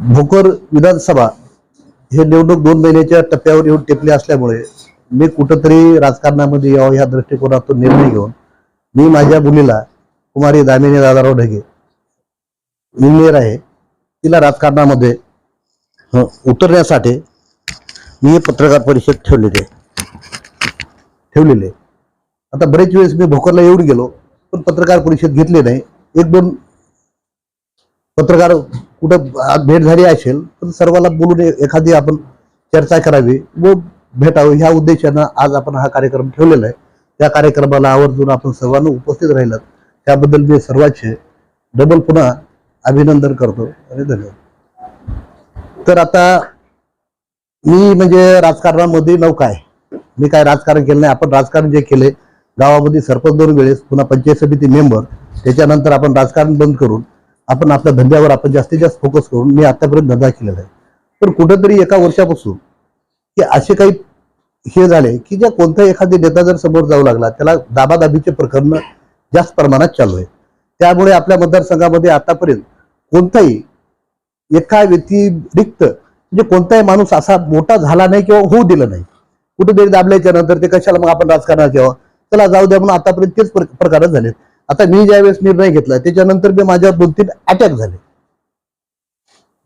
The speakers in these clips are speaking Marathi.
भोकर विधानसभा हे निवडणूक दोन महिन्याच्या टप्प्यावर येऊन टेपले असल्यामुळे मी कुठंतरी राजकारणामध्ये यावं ह्या दृष्टिकोनातून निर्णय घेऊन मी माझ्या मुलीला कुमारी दामिनी दादाराव ढगे इंजिनियर आहे. तिला राजकारणामध्ये उतरण्यासाठी मी हे पत्रकार परिषद ठेवलेली आहे. ठेवलेली आहे. आता बरेच वेळेस मी भोकरला येऊन गेलो पण पत्रकार परिषद घेतली नाही. एक दोन पत्रकार कुठं आज भेट झाली असेल पण सर्वांना बोलून एखादी आपण चर्चा करावी व भेटावं. ह्या उद्देशानं आज आपण हा कार्यक्रम ठेवलेला आहे. त्या कार्यक्रमाला आवर्जून आपण सर्वांना उपस्थित राहिलात. त्याबद्दल मी सर्वांचे डबल पुन्हा अभिनंदन करतो आणि धन्यवाद. तर आता मी म्हणजे राजकारणामध्ये नौका आहे. मी काय राजकारण केलं नाही आपण राजकारण जे केले गावामध्ये सरपंच दोन वेळेस पुन्हा पंचायत समिती मेंबर त्याच्यानंतर आपण राजकारण बंद करून आपण आपल्या धंद्यावर आपण जास्तीत जास्त फोकस करून मी आतापर्यंत धंदा केलेला आहे. पण कुठंतरी एका वर्षापासून की असे काही हे झाले की ज्या कोणता एखादी नेता जर समोर जाऊ लागला त्याला दाबादाबीचे प्रकरण जास्त प्रमाणात चालू आहे. त्यामुळे आपल्या मतदारसंघामध्ये आतापर्यंत कोणताही एका व्यतिरिक्त म्हणजे कोणताही माणूस असा मोठा झाला नाही किंवा होऊ दिला नाही. कुठेतरी दाबल्याच्या नंतर ते कशाला मग आपण राजकारणात यावं? त्याला जाऊ द्या म्हणून आतापर्यंत तेच प्र- प्रकार झालेत. आता मी ज्यावेळेस निर्णय घेतला त्याच्यानंतर मी माझ्यावर दोन तीन अटॅक झाले.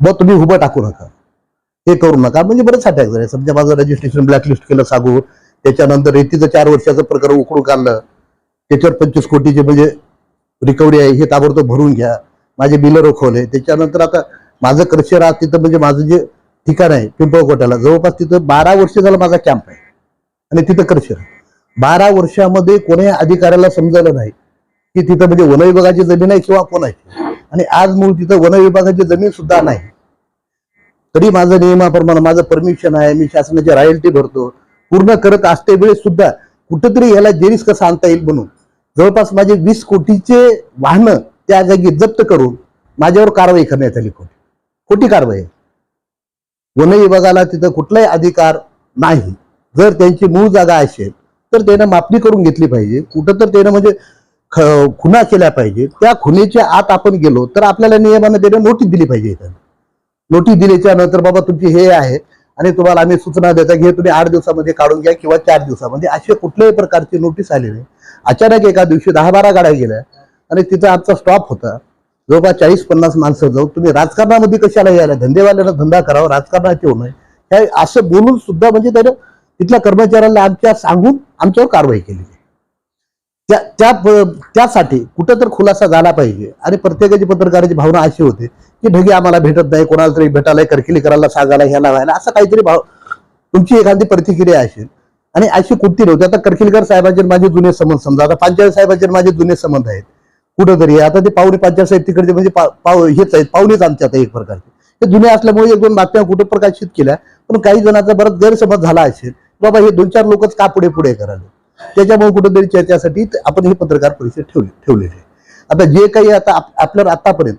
ब तुम्ही उभं टाकू नका. हे करू नका. म्हणजे बरेच अटॅक झाले. समजा माझं रजिस्ट्रेशन ब्लॅकलिस्ट केलं सागू. त्याच्यानंतर रेतीचं चार वर्षाचं प्रकरण उकडून काढलं. त्याच्यावर पंचवीस कोटीचे म्हणजे रिकव्हरी आहे. हे ताबडतोब भरून घ्या. माझे बिलं रोखवले. त्याच्यानंतर आता माझं कर्शरा तिथं म्हणजे माझं जे ठिकाण आहे पिंपळकोट्याला जवळपास तिथं बारा वर्ष झालं माझा कॅम्प आहे. आणि तिथं कर्शरा बारा वर्षामध्ये कोणी अधिकाऱ्याला समजलं नाही. की तिथं म्हणजे वन विभागाची जमीन आहे किंवा कोणाची आणि आज मूळ तिथं वन विभागाची जमीन सुद्धा नाही. तरी माझं नियमाप्रमाणे माझं परमिशन आहे मी शासनाची रॉयल्टी भरतो. पूर्ण करत असते वेळेस सुद्धा कुठंतरी याला जेरीस कसं आणता येईल म्हणून. जवळपास माझे वीस कोटीचे वाहनं त्या जागी जप्त करून माझ्यावर कारवाई करण्यात आली खोटी. खोटी कारवाई. आहे. वन विभागाला तिथं कुठलाही अधिकार नाही. जर त्यांची मूळ जागा असेल तर त्यानं मापणी करून घेतली पाहिजे. कुठं तर त्यानं म्हणजे खुना केल्या पाहिजे. त्या खुनेच्या आत आपण गेलो तर आपल्याला नियमानं त्याने नोटीस दिली पाहिजे इथं. नोटीस दिल्याच्या नंतर बाबा तुमची हे आहे आणि तुम्हाला आम्ही सूचना देता की हे तुम्ही आठ दिवसामध्ये काढून घ्या किंवा चार दिवसामध्ये. असे कुठल्याही प्रकारची नोटीस आली नाही. अचानक एका दिवशी दहा बारा गाड्या गेल्या आणि तिथं आमचा स्टॉप होता. जवळपास चाळीस पन्नास माणसं जाऊ तुम्ही राजकारणामध्ये कशाला यायला? धंदेवाल्याला धंदा करावा राजकारणात येऊ नये. हे असं बोलून सुद्धा म्हणजे त्यानं तिथल्या कर्मचाऱ्याला आमच्या सांगून आमच्यावर कारवाई केली. त्या त्या त्यासाठी कुठं तर खुलासा झाला पाहिजे. आणि प्रत्येकाची पत्रकाराची भावना अशी होती की ढगे आम्हाला भेटत नाही कोणाला तरी भेटायला करकिली करायला सांगायला ह्याला व्हायला असं काहीतरी भाव तुमची एखादी प्रतिक्रिया असेल. आणि अशी कुठती नव्हती. आता करकिलकर साहेबांचे माझे जुने संबंध समजा आता पांचाळ साहेबांचे माझे जुने संबंध आहेत. कुठंतरी आता ते पाहुणे पांचाळ साहेब तिकडचे म्हणजे पा- पाव हेच आहेत पाहुणेच आमच्या एक प्रकारचे. हे जुने असल्यामुळे एक दोन बातम्या कुठं प्रकाशित केल्या पण काही जणांचा बराच गैरसमज झाला असेल. बाबा हे दोन चार लोकच का पुढे पुढे करायला? त्याच्यामुळे कुठेतरी चर्चासाठी आपण हे पत्रकार परिषद ठेवली ठेवलेली आहे. आता जे काही आता आपल्याला आतापर्यंत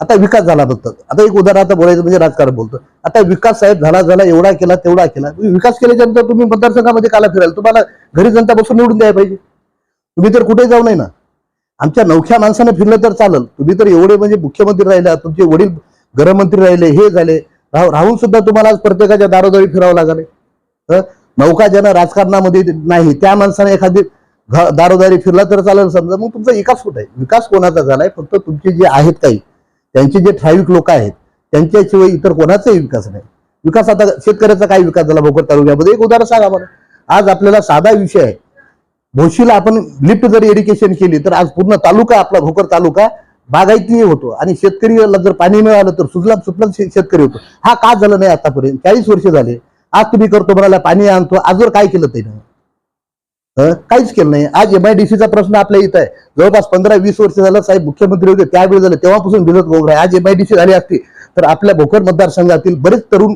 आता विकास झाला बघतात आता एक उदाहरण आता बोलायचं म्हणजे राजकारण बोलतो. आता विकास साहेब झाला झाला एवढा केला तेवढा केला. तुम्ही विकास केल्याच्यानंतर तुम्ही मतदारसंघामध्ये काला फिराल. तुम्हाला घरी जनता बसून निवडून द्यायला पाहिजे. तुम्ही तर कुठे जाऊ नये ना. आमच्या नवख्या माणसानं फिरलं तर चालेल. तुम्ही तर एवढे म्हणजे मुख्यमंत्री राहिले तुमचे वडील गृहमंत्री राहिले हे झाले. राहून सुद्धा तुम्हाला आज प्रत्येकाच्या दारोदारी फिरावं लागले. हं? नौका जन राजकारणामध्ये नाही. त्या माणसाने एखादी घ- दारोदारी फिरला तर चालेल. समजा मग तुमचा विकास कुठे आहे? विकास कोणाचा झालाय? फक्त तुमचे जे आहेत काही त्यांचे जे ठराविक लोक आहेत त्यांच्याशिवाय इतर कोणाचाही विकास नाही. विकास आता शेतकऱ्याचा काय विकास झाला? भोकर तालुक्यामध्ये एक उदाहरण सांगा मला आज आपल्याला साधा विषय आहे. भोशीला आपण लिफ्ट जर एरिकेशन केली तर आज पूर्ण तालुका आपला भोकर तालुका बागायती होतो. आणि शेतकरीला जर पाणी मिळालं तर सुजलाम सुफलाम शेतकरी होतो. हा का झाला नाही आतापर्यंत? चाळीस वर्ष झाले. आज तुम्ही करतो म्हणाला पाणी आणतो आजवर काय केलं त्यानं? काहीच केलं नाही. आज एम आय डी सीचा प्रश्न आपल्या इथं आहे. जवळपास पंधरा वीस वर्ष झालं साहेब मुख्यमंत्री होते त्यावेळी झालं. तेव्हापासून भिजत एम आहे आज सी झाली असती. तर आपल्या भोकर मतदारसंघातील बरेच तरुण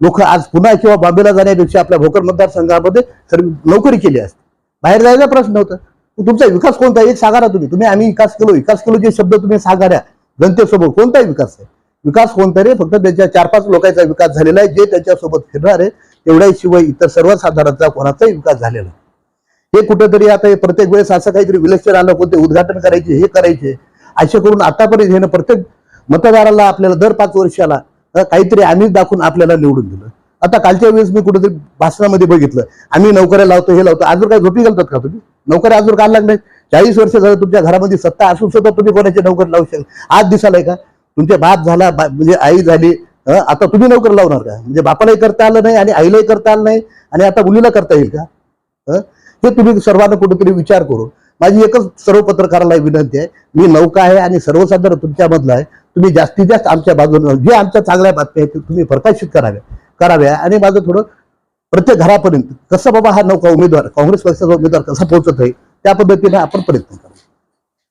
लोक आज पुन्हा किंवा बॉम्बेला जाण्यापेक्षा आपल्या भोकर मतदारसंघामध्ये सर्व नोकरी केली असते. बाहेर जायचा प्रश्न होता. तुमचा विकास कोणता आहे? एक सांगा ना तुम्ही. तुम्ही आम्ही विकास केलो. विकास केलो जे शब्द तुम्ही सांगाऱ्या जनतेसोबत कोणताही विकास आहे? विकास कोणता रे फक्त त्यांच्या चार पाच लोकांचा विकास झालेला आहे. जे त्यांच्यासोबत फिरणार आहे तेवढ्याशिवाय इतर सर्वसाधारणचा कोणाचाही विकास झालेला हे कुठेतरी आता हे प्रत्येक वेळेस असं काहीतरी विलक्षण आलं कोणते उद्घाटन करायचे हे करायचे. असे करून आतापर्यंत हे ना प्रत्येक मतदाराला आपल्याला दर पाच वर्षाला काहीतरी आम्ही दाखवून आपल्याला निवडून दिलं. आता कालच्या वेळेस मी कुठेतरी भाषणामध्ये बघितलं आम्ही नोकऱ्या लावतो हे लावतो अजून काय झोपी घालतात का तुम्ही? नोकऱ्या अजून काढला नाही चाळीस वर्ष झालं तुमच्या घरामध्ये सत्ता असून सुद्धा तुम्ही कोणाची नोकरी लावू शकता? आज दिसालाय का? तुमचे बाप झाला बा- म्हणजे आई झाली हं, आता तुम्ही नोकर लावणार का? म्हणजे बापालाही करता आलं नाही आणि आईलाही करता आलं नाही आणि आता मुलीला करता येईल का? हं? हे तुम्ही सर्वांना कुठेतरी विचार करू. माझी एकच सर्व पत्रकाराला विनंती आहे मी नौका आहे आणि सर्वसाधारण तुमच्यामधला आहे. तुम्ही जास्तीत जास्त आमच्या बाजूने जे आमच्या चांगल्या बातम्या आहेत ते तुम्ही प्रकाशित कराव्या कराव्या आणि माझं थोडं प्रत्येक घरापर्यंत कसं बाबा हा नौका उमेदवार काँग्रेस पक्षाचा उमेदवार कसा पोहोचत आहे त्या पद्धतीने आपण प्रयत्न करू.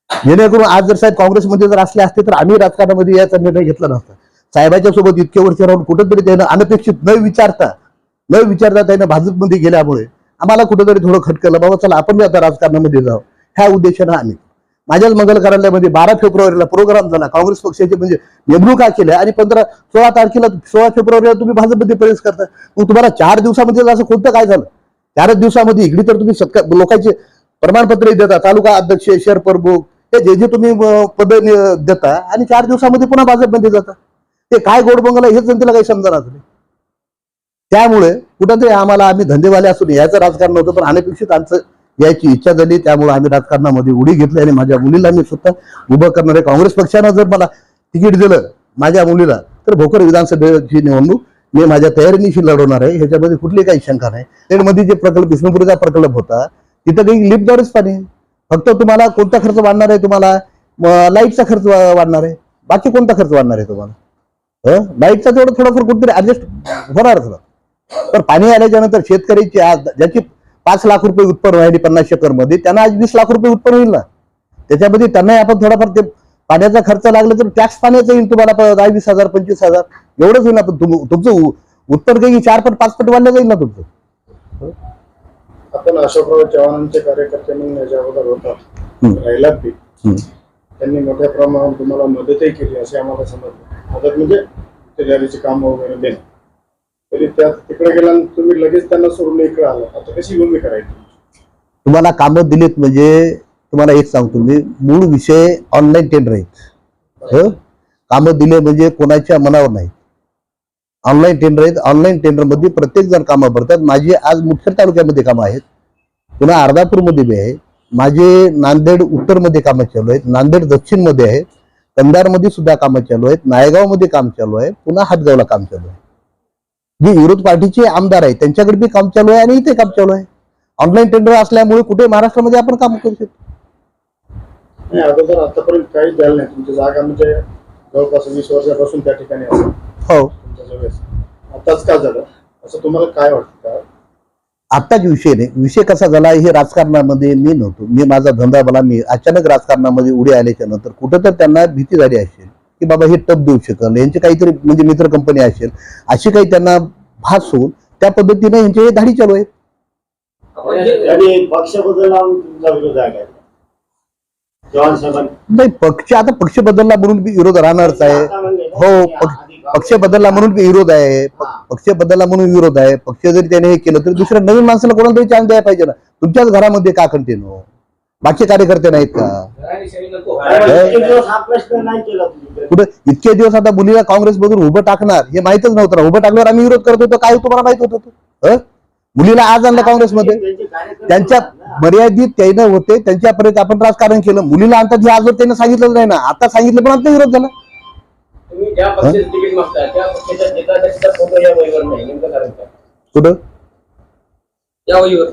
जेणेकरून आज जर साहेब काँग्रेसमध्ये जर असले असते तर आम्ही राजकारणामध्ये याचा निर्णय घेतला नसता. साहेबाच्या सोबत इतके वर्ष राहून कुठंतरी त्यानं अनपेक्षित न विचारता न विचारता त्यानं भाजपमध्ये गेल्यामुळे आम्हाला कुठंतरी थोडं खटकलं बाबा चला आपण आता राजकारणामध्ये जाऊ. ह्या उद्देशानं आम्ही. माझ्याच मंगल कार्यालयामध्ये बारा फेब्रुवारीला प्रोग्राम झाला. काँग्रेस पक्षाचे म्हणजे नेमणुका केल्या? आणि पंधरा सोळा तारखेला सोळा फेब्रुवारीला तुम्ही भाजपमध्ये प्रवेश करता. मग तुम्हाला चार दिवसामध्ये असं कोणतं काय झालं? चारच दिवसामध्ये इकडे तर तुम्ही सत्का लोकांचे प्रमाणपत्रही देता. तालुका अध्यक्ष शहर प्रमुख ते जे जे तुम्ही पद देता आणि चार दिवसामध्ये पुन्हा भाजपमध्ये जाता. ते काय गोड बंगला हेच जनतेला काही समजणार नाही. त्यामुळे कुठंतरी आम्हाला आम्ही धंदेवाले असून यायचं राजकारण होतं पण अनपेक्षित आमचं यायची इच्छा झाली. त्यामुळे आम्ही राजकारणामध्ये उडी घेतली आणि माझ्या मुलीला मी स्वतः उभं करणार आहे काँग्रेस पक्षानं जर मला तिकीट दिलं माझ्या मुलीला तर भोकर विधानसभेची निवडणूक मी माझ्या तयारीनिशी लढवणार आहे. ह्याच्यामध्ये कुठली काही शंका नाही. मध्ये जे प्रकल्प विष्णुपुरीचा प्रकल्प होता तिथं काही लिपदारच पाणी फक्त तुम्हाला कोणता खर्च वाढणार आहे तुम्हाला? लाईटचा खर्च वाढणार आहे. बाकी कोणता खर्च वाढणार आहे तुम्हाला? लाईटचा तेवढं थोडंफार कुठेतरी ऍडजस्ट होणारच ना. तर पाणी आल्याच्यानंतर शेतकऱ्याची आज ज्याची पाच लाख रुपये उत्पन्न राहिली पन्नास एकरमध्ये त्यांना आज वीस लाख रुपये उत्पन्न होईल ना. त्याच्यामध्ये त्यांनाही आपण थोडाफार ते पाण्याचा खर्च लागला तर टॅक्स पाण्याचा येईल तुम्हाला दहा वीस हजार पंचवीस हजार. एवढंच होईल ना पण तुमचं उत्तर उत्पन्न काही चार पट पाच पट वाढलं जाईल ना तुमचं? आपण अशोकराव चव्हाणांचे कार्यकर्ते म्हणून याच्या अगोदर होतात. राहिलात बी हम्म. त्यांनी मोठ्या प्रमाणात तुम्हाला मदतही केली असे आम्हाला समजलं मदत म्हणजे तयारीची काम वगैरे देणं तरी त्या तिकडे गेल्यानंतर तुम्ही लगेच त्यांना सोडून इकडे आला आता कशी भूमिका राहील तुमची? तुम्हाला कामं दिलीत म्हणजे तुम्हाला एक सांगतो मी मूळ विषय ऑनलाईन टेंडर आहेत हं? कामं दिले म्हणजे कोणाच्या मनावर नाही ऑनलाईन टेंडर आहेत. ऑनलाईन टेंडरमध्ये प्रत्येक जण कामं भरतात. माझी आज मुखेड तालुक्यामध्ये कामं आहेत. पुन्हा अर्धापूरमध्ये बी आहे. माझे नांदेड उत्तरमध्ये कामं चालू आहेत. नांदेड दक्षिणमध्ये आहेत कंधारमध्ये सुद्धा कामं चालू आहेत. नायगावमध्ये काम चालू आहे. पुन्हा हातगावला काम चालू आहे. जे विरोध पार्टीचे आमदार आहेत त्यांच्याकडे बी काम चालू आहे आणि इथे काम चालू आहे. ऑनलाईन टेंडर असल्यामुळे कुठे महाराष्ट्रामध्ये आपण काम करू शकतो? अगोदर आतापर्यंत काही झालं नाही. तुमची जागा म्हणजे जवळपास वीस वर्षापासून त्या ठिकाणी हो. तुमच्या जवळ आताच का झालं? असं तुम्हाला काय वाटतं का? आत्ताच विषय नाही. विषय कसा झाला हे राजकारणामध्ये मी नव्हतो. मी माझा धंदा मला मी अचानक राजकारणामध्ये उडी आल्याच्यानंतर कुठं तर त्यांना भीती झाली असेल की बाबा हे टप देऊ शकेल यांची काहीतरी म्हणजे मित्र कंपनी असेल अशी काही त्यांना भास होऊन त्या पद्धतीने यांचे हे धाडी चालू आहेत. नाही पक्ष आता पक्ष बदलला म्हणून विरोध राहणारच आहे. ना, हो पक्ष- पक्ष बदलला म्हणून विरोध आहे. पक्ष बदलला म्हणून विरोध आहे. पक्ष जरी त्याने हे केलं तरी दुसऱ्या नवीन माणसाला कोणाला तरी चान्स द्यायला पाहिजे ना. तुमच्याच घरामध्ये का कंटिन्यू बाकी कार्यकर्ते नाहीत का? हा? कुठे? इतके दिवस आता मुलीला काँग्रेस मधून उभं टाकणार हे माहितच नव्हतं उभं टाकल्यावर आम्ही विरोध करत होतो काय तुम्हाला माहीत होत होतं हं? मुलीला आज आणलं काँग्रेसमध्ये. त्यांच्या. मर्यादित त्यानं होते त्यांच्यापर्यंत आपण राजकारण केलं. मुलीला आणतात हे आजवर त्यांना सांगितलंच नाही ना. आता सांगितलं पण आमचा विरोध झाला. कुठं? या वहीवर.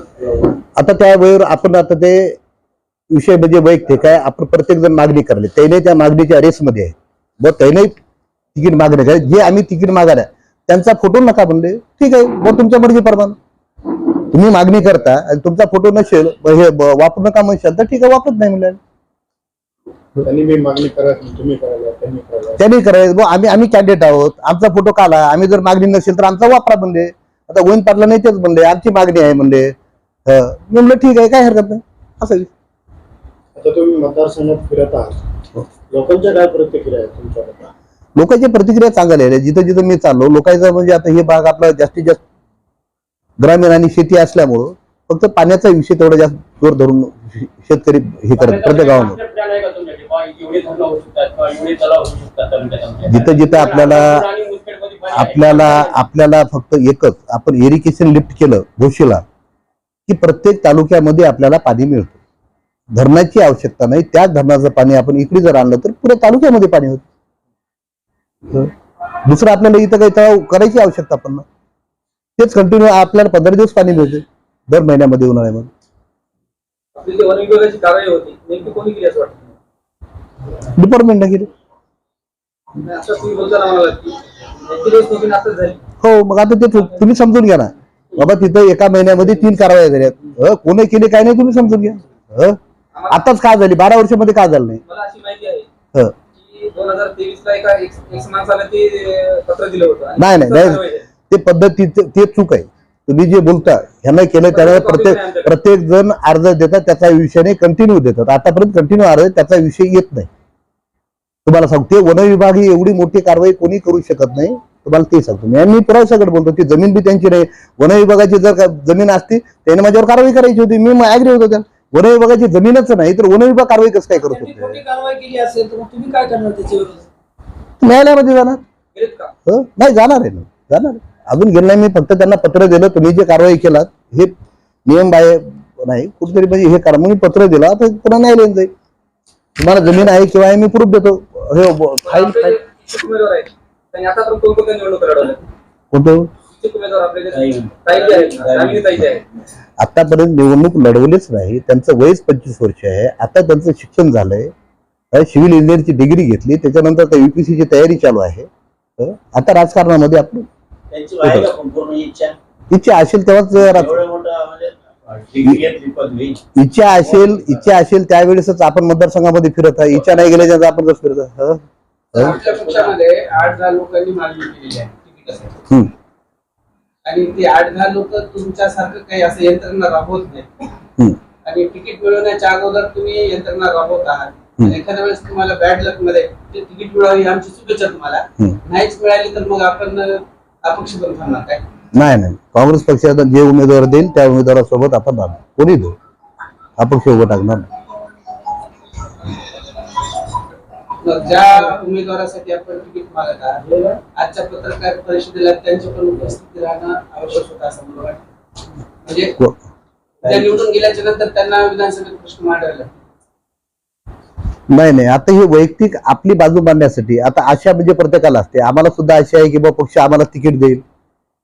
आता त्या वेळेवर आपण आता ते विषय म्हणजे वैयक्तिक आहे आपण प्रत्येक जण मागणी करले. त्याने त्या मागणीच्या रेसमध्ये आहे. व त्याने तिकीट मागणे काय जे आम्ही तिकीट मागायला त्यांचा फोटो नका म्हणले. ठीक आहे व तुमच्या मर्जी प्रमाण. तुम्ही मागणी करता आणि तुमचा फोटो नसेल ब- हे वापरू नका म्हणशाल तर ठीक आहे वापरत नाही म्हणलं. मागणी करत नाही तुम्ही करायला त्यांनी करायचं. आम्ही आम्ही कॅन्डिडेट आहोत. आमचा फोटो काला आम्ही जर मागणी नसेल तर आमचा वापरा म्हणले. आता गोविंद पाटला नाही तेच म्हणले आमची मागणी आहे म्हणले. हं. मी म्हणलं ठीक आहे काय हरकत नाही. असं आता तुम्ही मतदारसंघात फिरत आहात. लोकांच्या काय प्रतिक्रिया आहेत तुमच्याकडे लोकांची प्रतिक्रिया चांगली आहे. जिथं जिथं मी चाललो लोकांचं म्हणजे आता हे भाग आपला जास्तीत जास्त ग्रामीण आणि शेती असल्यामुळं फक्त पाण्याचा विषय तेवढा जास्त जोर धरून शेतकरी हे करत प्रत्येक गावामध्ये? जिथं जिथं आपल्याला- आपल्याला आपल्याला फक्त एकच आपण इरिगेशन लिफ्ट केलं भोशीला की प्रत्येक तालुक्यामध्ये आपल्याला पाणी मिळतं. धरणाची आवश्यकता नाही त्याच धरणाचं पाणी आपण इकडे जर आणलं तर पुऱ्या तालुक्यामध्ये पाणी होतं. दुसरं आपल्याला इथं काही तळाव करायची आवश्यकता पण नाही. तेच कंटिन्यू आपल्याला पंधरा दिवस पाणी मिळते दर महिन्यामध्ये उन्हाळ्यामध्ये आपली जी वन विभागाची कारवाई होती. नेमकी कोणी केली असं वाटतं? डिपार्टमेंटने केली. तुम्ही बोलताना म्हणाला की झाली. हो मग आता ते तु- तुम्ही समजून घ्या ना. बाबा तिथं एका महिन्यामध्ये तीन कारवाया झाल्या. कोणी केली काय नाही तुम्ही समजून घ्या. हं? आताच का झाली? बारा वर्षामध्ये का झालं नाही? मला अशी माहिती आहे हं. की दोन हजार तेवीस ला एका माणसाला ते अं, पत्र दिलं होतं. आणि नाही नाही कारवाई नाही. झाली. ते पद्धती ते ते चूक आहे. तुम्ही जे बोलता ह्यांना केलं त्याला प्रत्येक प्रत्येक जण अर्ज देतात त्याचा विषय नाही कंटिन्यू देतात. आतापर्यंत कंटिन्यू अर्ज त्याचा विषय येत नाही. तुम्हाला सांगतो वन विभाग ही एवढी मोठी कारवाई कोणी करू शकत नाही. तुम्हाला ते सांगतो. मी मी पुराव्यासकट बोलतो ती जमीन बी त्यांची नाही. वन विभागाची जर का जमीन असती त्याने माझ्यावर कारवाई करायची होती. मी ऍग्री होतो त्या वन विभागाची जमीनच नाही तर वन विभाग कारवाई कसं काय करू शकतो? न्यायालयामध्ये जाणार. का? नाही जाणार आहे ना. जाणार आहे. अजून गेलं नाही मी फक्त त्यांना पत्र दिलं तुम्ही जे कारवाई केलात हे नियम बाह्य नाही. कुठेतरी म्हणजे हे करा. म्हणून पत्र दिलं आता पुन्हा न्यायालयात जाईल. तुम्हाला जमीन आहे किंवा मी प्रूफ देतो. हे फाईल आतापर्यंत निवडणुका कोणतं आतापर्यंत लढवलीच नाही. त्यांचं वयच पंचवीस वर्ष आहे. आता त्यांचं शिक्षण झालंय. सिव्हिल इंजिनिअरची डिग्री घेतली. त्याच्यानंतर युपीसीची तयारी चालू आहे. आता राजकारणामध्ये आपली त्यांची आहे का संपूर्ण इच्छा इच्छा असेल तेव्हाच राज- एवढं मोठं म्हणजे डिग्री घेतली पदवी इच्छा असेल इच्छा असेल त्यावेळेसच आपण मतदारसंघामध्ये फिरत आहे इच्छा नाही गेल्याच्या आपण कसं फिरत आहे? हं? हं? पक्षामध्ये आठ दहा लोकांनी मागणी केलेली आहे तिकिटासाठी हं. आणि ती आठ दहा लोक तुमच्यासारखं काही असं यंत्रणा राबवत नाही हं. आणि तिकीट मिळवण्याच्या अगोदर तुम्ही यंत्रणा राबवत आहात हं. आणि एखाद्या वेळेस तुम्हाला बॅड लकमध्ये ते तिकीट मिळावी ही आमची शुभेच्छा तुम्हाला हं. नाहीच मिळाली तर मग आपण अपक्ष बनून थांबणार काय? नाही नाही. काँग्रेस पक्षाचा जे उमेदवार देईल त्या उमेदवारासोबत आपण राहणार. कोणी देऊ? अपक्ष उभं टाकणार नाही. मग ज्या उमेदवारासाठी आपण तिकीट मागत आहात आजच्या पत्रकार परिषदेला त्यांची पण उपस्थिती राहणं आवश्यक होतं असं मला वाटतं. म्हणजे को- त्या निवडून गेल्याच्यानंतर त्यांना विधानसभेत प्रश्न मांडायला नाही नाही. आता ही वैयक्तिक आपली बाजू मांडण्यासाठी आता आशा म्हणजे प्रत्येकाला असते. आम्हाला सुद्धा आशा आहे की बा पक्ष आम्हाला तिकीट देईल.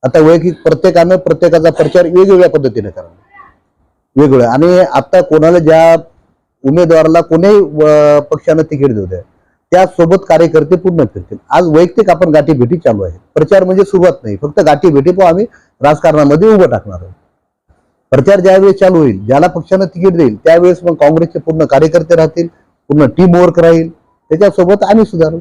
आता वैयक्तिक प्रत्येकानं प्रत्येकाचा प्रचार वेगवेगळ्या पद्धतीने करावा. वेगवेगळ्या आणि आता कोणाला ज्या उमेदवाराला कोणीही पक्षानं तिकीट देऊ द्या त्यासोबत कार्यकर्ते पूर्ण फिरतील आज वैयक्तिक आपण गाठी भेटी चालू आहे प्रचार म्हणजे सुरुवात नाही. फक्त गाठी भेटी पण आम्ही राजकारणामध्ये उभं टाकणार आहोत. प्रचार ज्यावेळेस चालू होईल ज्याला पक्षानं तिकीट देईल त्यावेळेस मग काँग्रेसचे पूर्ण कार्यकर्ते राहतील. पूर्ण टीम वर्क राहील त्याच्यासोबत आम्ही सुधारू